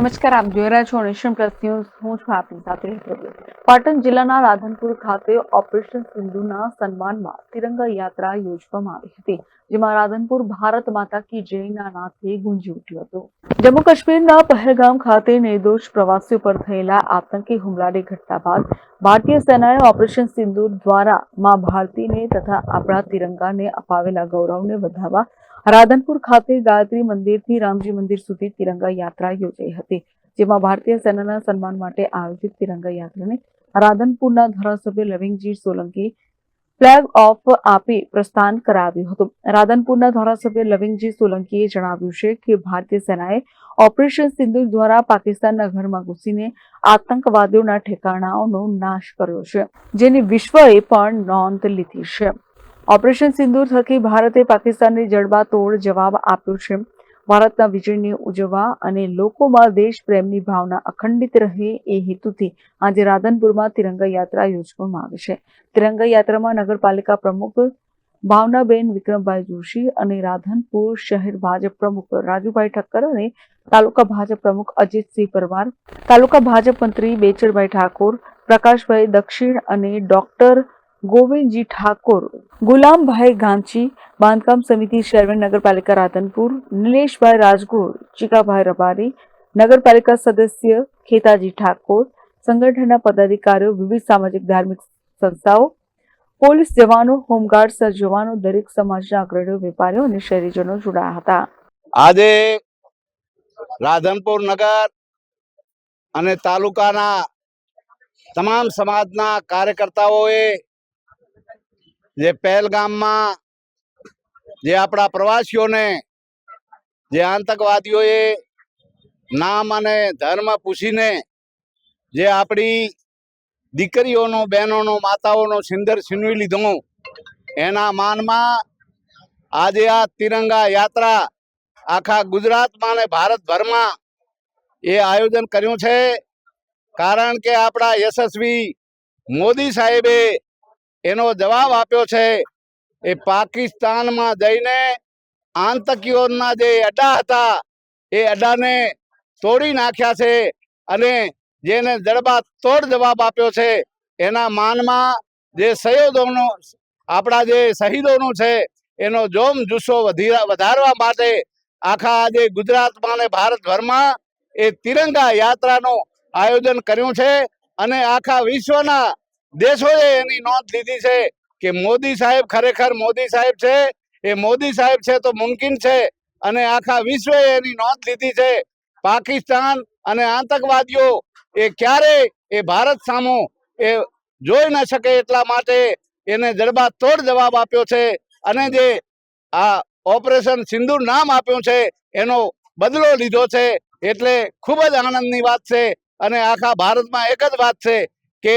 નમસ્કાર, આપ જોઈ રહ્યા છો નેશન પ્લસ ન્યૂઝ. હું છું આપની સાથે પાટણ જિલ્લાના રાધનપુર ખાતે ઓપરેશન સિંધુના સન્માનમાં તિરંગા યાત્રા યોજવામાં આવી હતી, જેમાં રાધનપુર ભારત માતા કી જયના નાથે ગુંજી ઉઠ્યું હતું. જમ્મુ કાશ્મીરના પહેલગામ ખાતે નિર્દોષ પ્રવાસીઓ પર થયેલા આતંકી હુમલાની ઘટના બાદ ભારતીય સેનાએ ઓપરેશન સિંધુ દ્વારા મા ભારતીને તથા આપણા તિરંગાને અપાવેલા ગૌરવને વધારવા રાધનપુર ખાતે ગાયત્રી મંદિરથી રામજી મંદિર સુધી તિરંગા યાત્રા યોજાઈ હતી, જેમાં ભારતીય સેનાના સન્માન માટે આયોજિત તિરંગા યાત્રાને રાધનપુરના ધારાસભ્ય લવિંગજી સોલંકી ફ્લેગ ઓફ આપી પ્રસ્થાન કરાવ્યું હતું. રાધનપુરના ધારાસભ્ય લવિંગજી સોલંકીએ જણાવ્યું છે કે ભારતીય સેનાએ ઓપરેશન સિંધુ દ્વારા પાકિસ્તાનના ઘરમાં ઘૂસીને આતંકવાદીઓના ઠેકાણાઓનો નાશ કર્યો છે, જેની વિશ્વએ પણ નોંધ લીધી છે. ઓપરેશન સિંદૂર થકી ભારતે પાકિસ્તાનની જડબાતોડ જવાબ આપ્યો છે. ભારતના વિજયને ઉજવવા અને લોકોમાં દેશ પ્રેમની ભાવના અખંડિત રહે એ હેતુથી આજે રાધનપુરમાં તિરંગા યાત્રા યોજવામાં આવી છે. તિરંગા યાત્રામાં નગરપાલિકા પ્રમુખ ભાવનાબેન વિક્રમભાઈ જોશી અને રાધનપુર શહેર ભાજપ પ્રમુખ રાજુભાઈ ઠક્કર અને તાલુકા ભાજપ પ્રમુખ અજીતસિંહ પરમાર, તાલુકા ભાજપ મંત્રી બેચરભાઈ ઠાકોર, પ્રકાશભાઈ દક્ષિણ અને ડોક્ટર ગોવિંદજી ઠાકોર, ગુલામભાઈ ગાંચી, બાંધકામ સમિતિ ચેરમેન નગરપાલિકા રાધનપુર, નિલેશભાઈ રાજગોર, ચીકાભાઈ રબારી, નગરપાલિકા સદસ્ય ખેતાજી ઠાકોર, સંગઠનના પદાધિકારીઓ, વિવિધ સામાજિક ધાર્મિક સંસ્થાઓ, પોલીસ જવાનો, હોમગાર્ડ જવાનો, દરેક સમાજના અગ્રણીઓ, વેપારીઓ અને શહેરીજનો જોડાયા હતા. આજે રાધનપુર નગર અને તાલુકાના તમામ સમાજના કાર્યકર્તાઓએ જે પહેલગામમાં જે આપણા પ્રવાસીઓને જે આતંકવાદીઓએ નામ અને ધર્મ પૂછીને જે આપણી દીકરીઓનો, બહેનોનો, માતાઓનો સિંદર છીનવી લીધો, એના માનમાં આજે આ તિરંગા યાત્રા આખા ગુજરાતમાં અને ભારતભરમાં એ આયોજન કર્યું છે. કારણ કે આપણા યશસ્વી મોદી સાહેબે એનો જવાબ આપ્યો છે એ પાકિસ્તાનમાં જઈને આતંકીઓના જે અડ્ડા હતા, એ અડ્ડાને તોડી નાખ્યા છે અને જેને જડબા તોડ જવાબ આપ્યો છે, એના માનમાં જે સહયોગોનો આપણા જે શહીદોનું છે, એનો જોમ જુસ્સો વધી વધારવા માટે આખા આજે ગુજરાતમાં અને ભારતભરમાં એ તિરંગા યાત્રાનું આયોજન કર્યું છે અને આખા વિશ્વના દેશોએ એની નોંધ લીધી છે કે મોદી સાહેબ ખરેખર મોદી સાહેબ છે. એ મોદી સાહેબ છે તો મુમકિન છે અને આખા વિશ્વએ એની નોંધ લીધી છે. પાકિસ્તાન અને આતંકવાદીઓ એ ક્યારે એ ભારત સામો એ જોઈ ન શકે એટલા માટે એને જડબા તોડ જવાબ આપ્યો છે અને જે આ ઓપરેશન સિંદૂર નામ આપ્યું છે એનો બદલો લીધો છે એટલે ખૂબ જ આનંદની વાત છે અને આખા ભારતમાં એક જ વાત છે કે